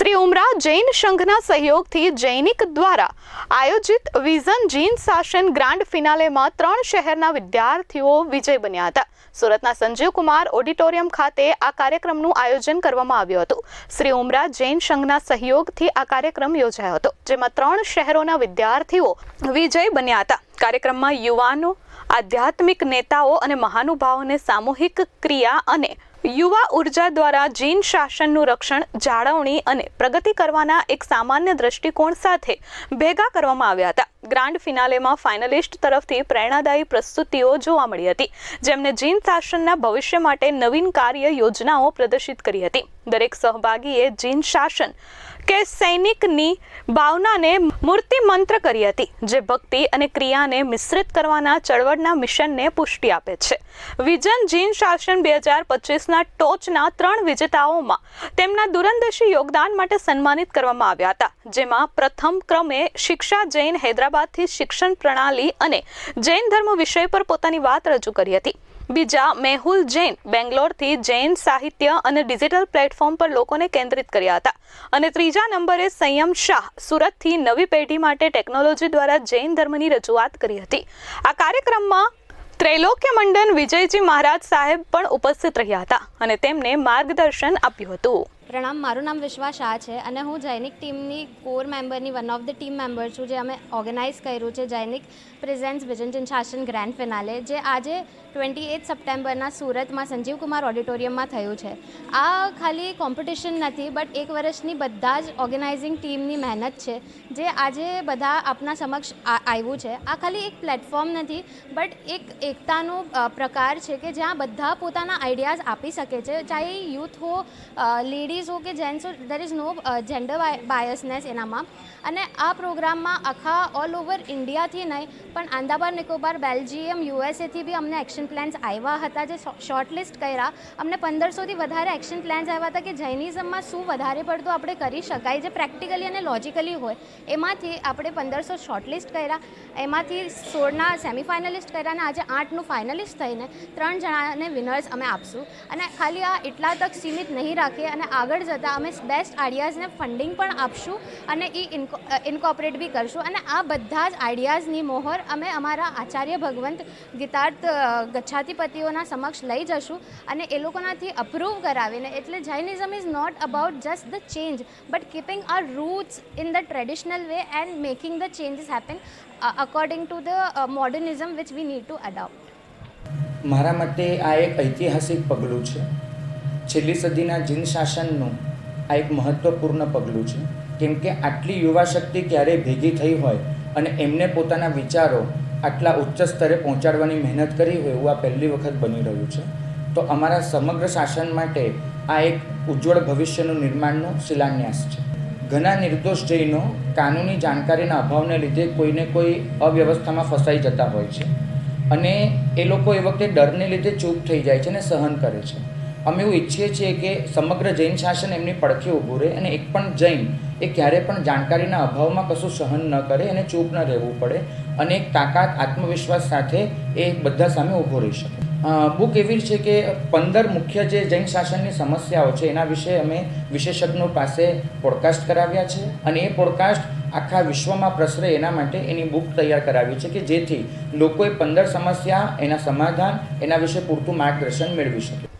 શ્રી ઉમરા જૈન સંઘના સહયોગથી જૈનિક દ્વારા આયોજિત વિઝન જીન શાસન ગ્રાન્ડ ફિનાલેમાં ત્રણ શહેરના વિદ્યાર્થીઓ વિજય બન્યા હતા. સુરતના સંજીવ કુમાર ઓડિટોરિયમ ખાતે આ કાર્યક્રમનું આયોજન કરવામાં આવ્યું હતું. શ્રી ઉમરા જૈન સંઘના સહયોગથી આ કાર્યક્રમ યોજાયો હતો, જેમાં ત્રણ શહેરોના વિદ્યાર્થીઓ વિજય બન્યા હતા. કાર્યક્રમમાં યુવાનો, આધ્યાત્મિક નેતાઓ અને મહાનુભાવોને સામૂહિક ક્રિયા અને યુવા ઊર્જા દ્વારા જીન શાસનનું રક્ષણ, જાળવણી અને પ્રગતિ કરવાના એક સામાન્ય દ્રષ્ટિકોણ સાથે ભેગા કરવામાં આવ્યા હતા. ગ્રાન્ડ ફિનાલેમાં ફાઇનલિસ્ટ તરફથી પ્રેરણાદાયી પ્રસ્તુતિઓ જોવા મળી હતી, જેમને જીન શાસનના ભવિષ્ય માટે નવીન કાર્ય યોજનાઓ પ્રદર્શિત કરી હતી. દરેક સહભાગીએ જીન શાસન કે સૈનિકની ભાવનાને મૂર્તિ મંત્ર કરી હતી, જે ભક્તિ અને ક્રિયાને મિશ્રિત કરવાના ચળવળના મિશનને પુષ્ટિ આપે છે. વિઝન જીન શાસન બે હજાર પચીસના ટોચના ત્રણ વિજેતાઓમાં તેમના દૂરંદેશી યોગદાન માટે સન્માનિત કરવામાં આવ્યા હતા, જેમાં પ્રથમ ક્રમે શિક્ષા જૈન હૈદરાબાદથી શિક્ષણ પ્રણાલી અને જૈન ધર્મ વિષય પર પોતાની વાત રજૂ કરી હતી. બીજા મેહુલ જૈન બેંગ્લોરથી જૈન સાહિત્ય અને ડિજિટલ પ્લેટફોર્મ પર લોકોને કેન્દ્રિત કર્યા હતા. અને ત્રીજા નંબરે સંયમ શાહ સુરતથી નવી પેઢી માટે ટેકનોલોજી દ્વારા જૈન ધર્મની રજૂઆત કરી હતી. આ કાર્યક્રમમાં ત્રૈલોક્ય મંડન વિજયજી મહારાજ સાહેબ પણ ઉપસ્થિત રહ્યા હતા અને તેમને માર્ગદર્શન આપ્યું હતું. પ્રણામ, મારું નામ વિશ્વા શાહ છે અને હું જૈનિક ટીમની કોર મેમ્બરની one of the team member છું જે અમે ઓર્ગેનાઇઝ કર્યું છે જૈનિક પ્રેઝન્ટ્સ વિજન શાસન ગ્રાન્ડ ફિનાલે જે આજે ટ્વેન્ટી એઇટ સપ્ટેમ્બરના સુરતમાં સંજીવ કુમાર ઓડિટોરિયમમાં થયું છે. આ ખાલી કોમ્પિટિશન નથી બટ એક વર્ષની બધા જ ઓર્ગેનાઇઝિંગ ટીમની મહેનત છે, જે આજે બધા આપના સમક્ષ આવ્યું છે. આ ખાલી એક પ્લેટફોર્મ નથી બટ એક એકતાનો પ્રકાર છે કે જ્યાં બધા પોતાના આઈડિયાઝ આપી શકે છે. ચાહે યુથ હો લેડીઝ હો કે gents there is no gender biasness એનામાં. અને આ પ્રોગ્રામમાં આખા ઓલ ઓવર ઇન્ડિયાથી નહીં, પણ આંદામાન નિકોબાર બેલ્જિયમ યુએસએથી બી અમને એક્શન પ્લાન્સ આવ્યા હતા જે શોર્ટલિસ્ટ કર્યા. અમને પંદરસોથી વધારે એક્શન પ્લાન્સ આવ્યા હતા કે જૈનિઝમમાં શું વધારે પડતું આપણે કરી શકાય, જે પ્રેક્ટિકલી અને લોજિકલી હોય. એમાંથી આપણે પંદરસો શોર્ટલિસ્ટ કર્યા. એમાંથી સોળના સેમિફાઇનલિસ્ટ કર્યા અને આજે આઠનું ફાઇનલિસ્ટ થઈને ત્રણ જણાને વિનર્સ અમે આપશું. અને ખાલી આ એટલા તક સીમિત નહીં રાખીએ અને આગળ જતાં અમે બેસ્ટ આઈડિયાઝને ફંડિંગ પણ આપશું અને એ ઇન્કોપરેટ બી કરશું. અને આ બધા જ આઈડિયાઝની મોહર અમે અમારા આચાર્ય ભગવંત ગીતાર્થ ગચ્છાતિપતિઓના સમક્ષ લઈ જશું અને એ લોકોનાથી અપ્રૂવ કરાવીને, એટલે Jainism is not about just the change but keeping our roots in the traditional way and making the changes happen according to the modernism which we need to adopt મારા મતે આ એક ઐતિહાસિક પગલું છે. છેલ્લી સદીના જીન શાસનનું આ એક મહત્ત્વપૂર્ણ પગલું છે. કેમ કે આટલી યુવા શક્તિ ક્યારેય ભેગી થઈ હોય અને એમને પોતાના વિચારો આટલા ઉચ્ચ સ્તરે પહોંચાડવાની મહેનત કરી હોય એવું આ પહેલી વખત બની રહ્યું છે. તો અમારા સમગ્ર શાસન માટે આ એક ઉજ્જવળ ભવિષ્યનું નિર્માણનો શિલાન્યાસ છે. ઘણા નિર્દોષ જૈનો કાનૂની જાણકારીના અભાવને લીધે કોઈને કોઈ અવ્યવસ્થામાં ફસાઈ જતા હોય છે. અને એ લોકો એ વખતે ડરને લીધે ચૂપ થઈ જાય છે અને સહન કરે છે. અમે એવું ઈચ્છીએ છીએ કે સમગ્ર જૈન શાસન એમની પડખે ઊભું રહે અને એક પણ જૈન એ ક્યારે પણ જાણકારીના અભાવમાં કશું સહન ન કરે અને ચૂપ ન રહેવું પડે અને એક તાકાત, આત્મવિશ્વાસ સાથે એ બધા સામે ઊભો રહી શકે. બુક એવી છે કે પંદર મુખ્ય જે જૈન શાસનની સમસ્યાઓ છે એના વિશે અમે વિશેષજ્ઞો પાસે પોડકાસ્ટ કરાવ્યા છે અને એ પોડકાસ્ટ આખા વિશ્વમાં પ્રસરે એના માટે એની બુક તૈયાર કરાવી છે કે જેથી લોકોએ પંદર સમસ્યા, એના સમાધાન, એના વિશે પૂરતું માર્ગદર્શન મેળવી શકે.